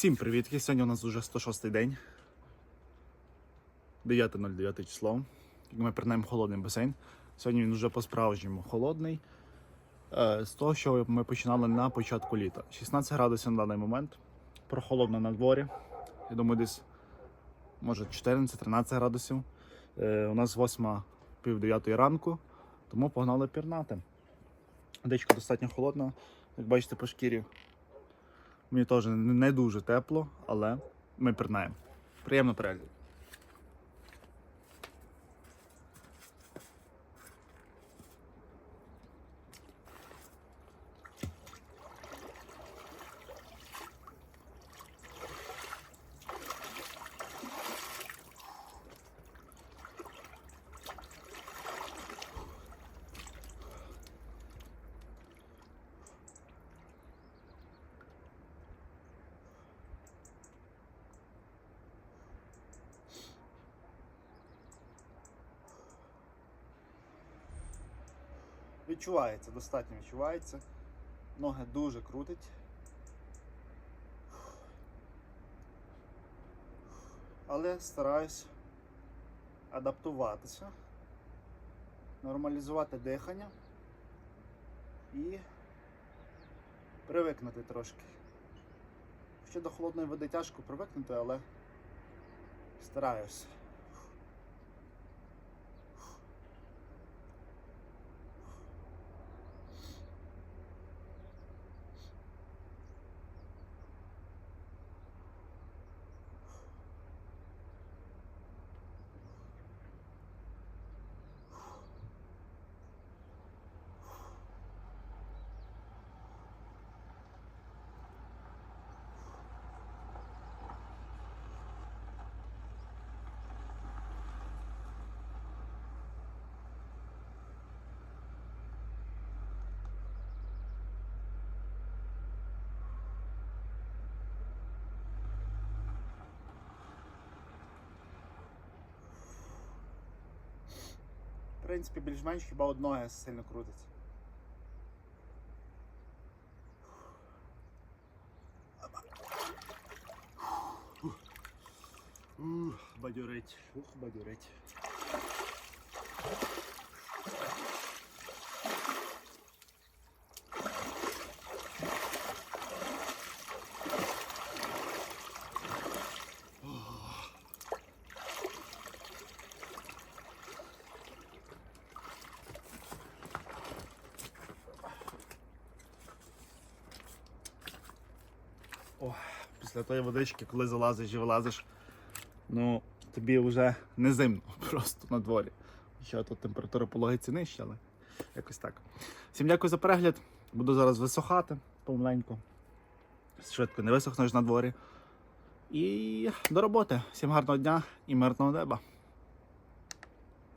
Всім привіт! Сьогодні у нас вже 106 день. 9.09 число. Ми пірнаємо холодний басейн. Сьогодні він вже по-справжньому холодний. Е, З того, що ми починали на початку літа. 16 градусів на даний момент. Прохолодно на дворі. Я думаю, десь може 14-13 градусів. Е, У нас 8 пів 9 ранку, тому погнали пірнати. Дечко достатньо холодно. Як бачите по шкірі, Мені теж не дуже тепло, але ми пірнаємо. Приємно перегляд. Відчувається, достатньо відчувається. Ноги дуже крутить. Але стараюсь адаптуватися, нормалізувати дихання і привикнути трошки. Ще до холодної води тяжко привикнути, але стараюсь. Принципі, більш-менш хіба одного сильно крутиться. Бадюрить. Ух, бадюрить. О, після тої водички, коли залазиш і вилазиш, ну тобі вже не зимно просто на дворі. Ще тут температура пологиці нижча, але якось так. Всім дякую за перегляд. Буду зараз висохати помаленьку. Швидко не висохнеш на дворі. І до роботи. Всім гарного дня і мирного неба.